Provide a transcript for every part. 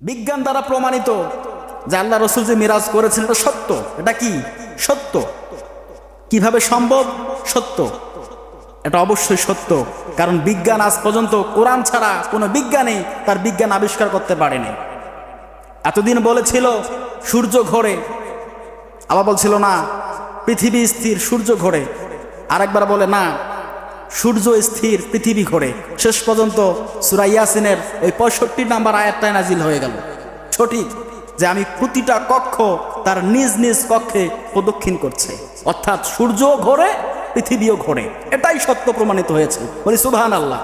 বিজ্ঞান দ্বারা প্রমাণিত যে আল্লাহ রসুল যে মিরাজ করেছেন এটা সত্য। এটা কি? সত্য। কীভাবে সম্ভব? সত্য। এটা অবশ্যই সত্য। কারণ বিজ্ঞান আজ পর্যন্ত কোরআন ছাড়া কোনো বিজ্ঞানী তার বিজ্ঞান আবিষ্কার করতে পারেনি। এতদিন বলেছিল, সূর্য ঘোরে। আবার বলছিল, না, পৃথিবী স্থির, সূর্য ঘোরে। আরেকবার বলে, না সূর্য স্থির, পৃথিবী ঘোরে। শেষ পর্যন্ত সুরাইয়াসিনের ওই পঁয়ষট্টি নাম্বার আয়াতটায় নাজিল হয়ে গেল। সঠিক যে আমি প্রতিটা কক্ষ তার নিজ নিজ কক্ষে প্রদক্ষিণ করছে। অর্থাৎ সূর্য ঘোরে, পৃথিবীও ঘোরে। এটাই সত্য প্রমাণিত হয়েছে। বলি সুবহান আল্লাহ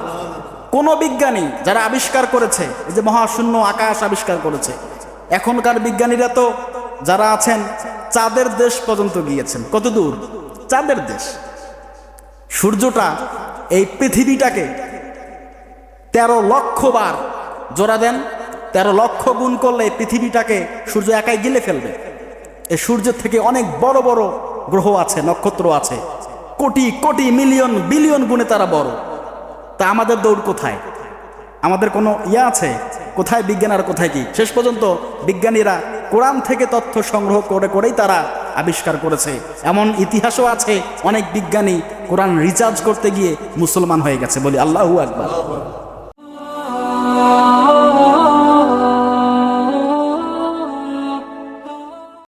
কোন বিজ্ঞানী যারা আবিষ্কার করেছে, এই যে মহাশূন্য আকাশ আবিষ্কার করেছে, এখনকার বিজ্ঞানীরা তো যারা আছেন, চাঁদের দেশ পর্যন্ত গিয়েছেন। কত দূর? চাঁদের দেশ। সূর্যটা এই পৃথিবীটাকে তেরো লক্ষ বার জোড়া দেন, তেরো লক্ষ গুণ করলে এই পৃথিবীটাকে সূর্য একাই গিলে ফেলবে। এই সূর্যের থেকে অনেক বড় বড় গ্রহ আছে, নক্ষত্র আছে। কোটি কোটি, মিলিয়ন, বিলিয়ন গুণে তারা বড়। তা আমাদের দৌড় কোথায়? আমাদের কোনো ইয়ে আছে? কোথায় বিজ্ঞান আর কোথায় কি? শেষ পর্যন্ত বিজ্ঞানীরা কোরআন থেকে তথ্য সংগ্রহ করে করেই তারা আবিষ্কার করেছে। এমন ইতিহাসও আছে, অনেক বিজ্ঞানী কোরআন রিচার্জ করতে গিয়ে মুসলমান হয়ে গেছে। বলি আল্লাহু আকবার।